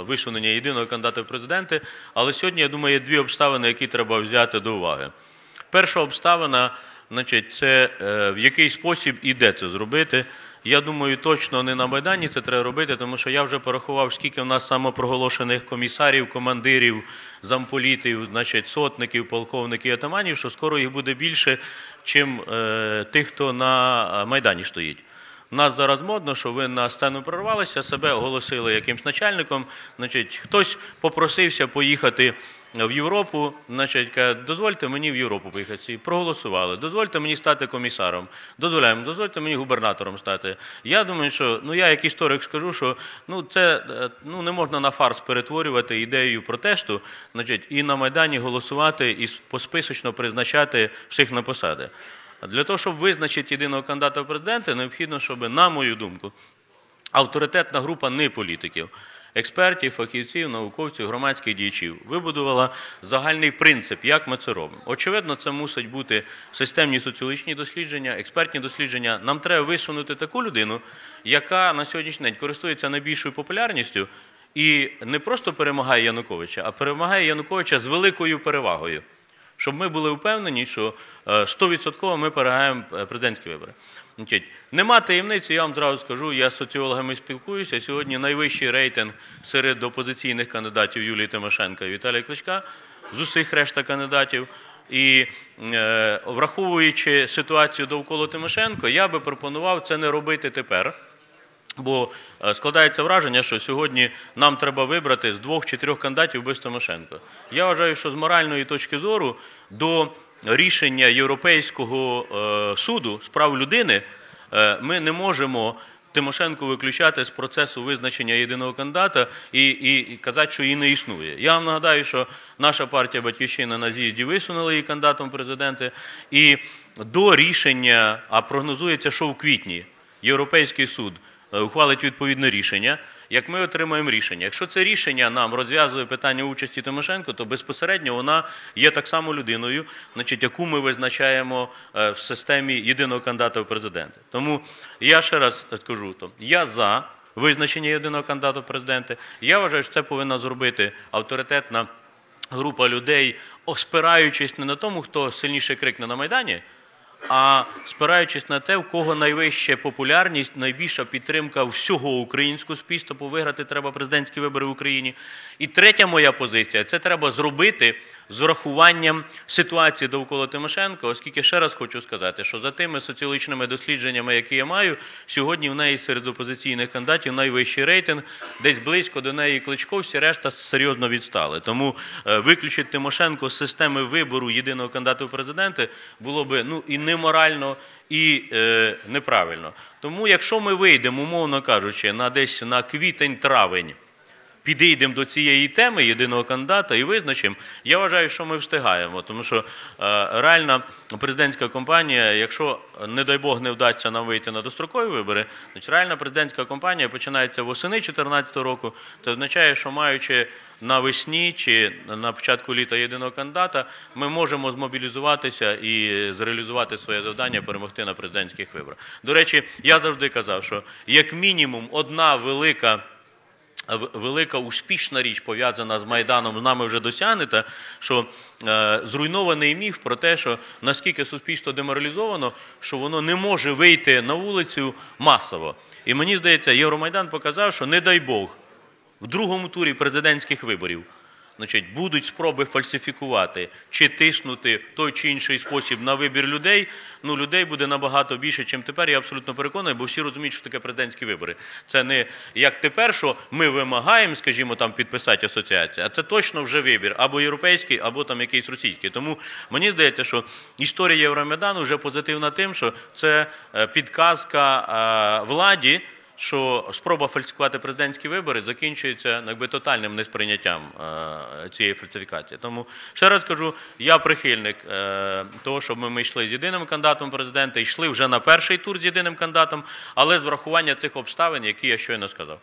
висунення єдиного кандидата в президенти. Але сьогодні, я думаю, є дві обставини, які треба взяти до уваги. Перша обставина, значить, це е, в який спосіб і де це зробити. Я думаю, точно не на Майдані це треба робити, тому що я вже порахував, скільки в нас самопроголошених комісарів, командирів, замполітів, значить, сотників, полковників, атаманів, що скоро їх буде більше, чим е, тих, хто на Майдані стоїть. Нас зараз модно, що ви на сцену прорвалися, себе оголосили якимсь начальником. Значить, хтось попросився поїхати в Європу, значить, каже, дозвольте мені в Європу поїхати. Проголосували. Дозвольте мені стати комісаром. Дозволяємо, дозвольте мені губернатором стати. Я думаю, що ну я як історик скажу, що ну це е, ну не можна на фарс перетворювати ідею протесту, значить, і на майдані голосувати і посписочно призначати всіх на посади. Для того, щоб визначити єдиного кандидата в президенти, необхідно, щоб, на мою думку, авторитетна група не політиків, експертів, фахівців, науковців, громадських діячів вибудувала загальний принцип, як ми це робимо. Очевидно, це мусить бути системні соціологічні дослідження, експертні дослідження. Нам треба висунути таку людину, яка на сьогоднішній день користується найбільшою популярністю і не просто перемагає Януковича, а перемагає Януковича з великою перевагою щоб ми були впевнені, що е, 100% ми перегаємо е, президентські вибори. Нема таємниці, я вам зразу скажу, я з соціологами спілкуюся. Сьогодні найвищий рейтинг серед опозиційних кандидатів Юлії Тимошенка і Віталія Кличка з усіх решта кандидатів. І е, враховуючи ситуацію довкола Тимошенко, я би пропонував це не робити тепер. Бо е, складається враження, що сьогодні нам треба вибрати з двох чи трьох кандидатів без Тимошенко. Я вважаю, що з моральної точки зору до рішення Європейського е, суду з прав людини е, ми не можемо Тимошенко виключати з процесу визначення єдиного кандидата і, і, казати, що її не існує. Я вам нагадаю, що наша партія Батьківщина на з'їзді висунула її кандидатом в президенти, і до рішення, а прогнозується, що в квітні Європейський суд ухвалить відповідне рішення. Як ми отримаємо рішення, якщо це рішення нам розв'язує питання участі Тимошенко, то безпосередньо вона є так само людиною, значить, яку ми визначаємо е, в системі єдиного кандидата в президенти. Тому я ще раз скажу, то я за визначення єдиного кандидата в президенти. Я вважаю, що це повинна зробити авторитетна група людей, спираючись не на тому, хто сильніше крикне на майдані а спираючись на те, в кого найвища популярність, найбільша підтримка всього українського суспільства, бо виграти треба президентські вибори в Україні. І третя моя позиція це треба зробити з врахуванням ситуації довкола Тимошенко, оскільки ще раз хочу сказати, що за тими соціологічними дослідженнями, які я маю, сьогодні в неї серед опозиційних кандидатів найвищий рейтинг, десь близько до неї Кличко, всі решта серйозно відстали. Тому е, виключити Тимошенко з системи вибору єдиного кандидата в президенти було би ну і неморально. І е, неправильно. Тому, якщо ми вийдемо, умовно кажучи, на десь на квітень-травень, підійдемо до цієї теми єдиного кандидата і визначимо, я вважаю, що ми встигаємо. Тому що е, реальна президентська кампанія, якщо, не дай Бог, не вдасться нам вийти на дострокові вибори, значить реальна президентська кампанія починається восени 2014 року. Це означає, що маючи навесні чи на початку літа єдиного кандидата, ми можемо змобілізуватися і зреалізувати своє завдання перемогти на президентських виборах. До речі, я завжди казав, що як мінімум одна велика. Велика успішна річ пов'язана з Майданом з нами вже досягнута, що е, зруйнований міф про те, що наскільки суспільство деморалізовано, що воно не може вийти на вулицю масово. І мені здається, Євромайдан показав, що не дай Бог, в другому турі президентських виборів значить, будуть спроби фальсифікувати чи тиснути той чи інший спосіб на вибір людей, ну людей буде набагато більше, ніж тепер. Я абсолютно переконаний, бо всі розуміють, що таке президентські вибори. Це не як тепер, що ми вимагаємо, скажімо, там підписати асоціацію, а це точно вже вибір або європейський, або там якийсь російський. Тому мені здається, що історія Євромайдану вже позитивна тим, що це е, підказка е, владі що спроба фальсифікувати президентські вибори закінчується ну, якби тотальним несприйняттям е, цієї фальсифікації. Тому ще раз кажу, я прихильник е, того, щоб ми, йшли з єдиним кандидатом президента, йшли вже на перший тур з єдиним кандидатом, але з врахування цих обставин, які я щойно сказав.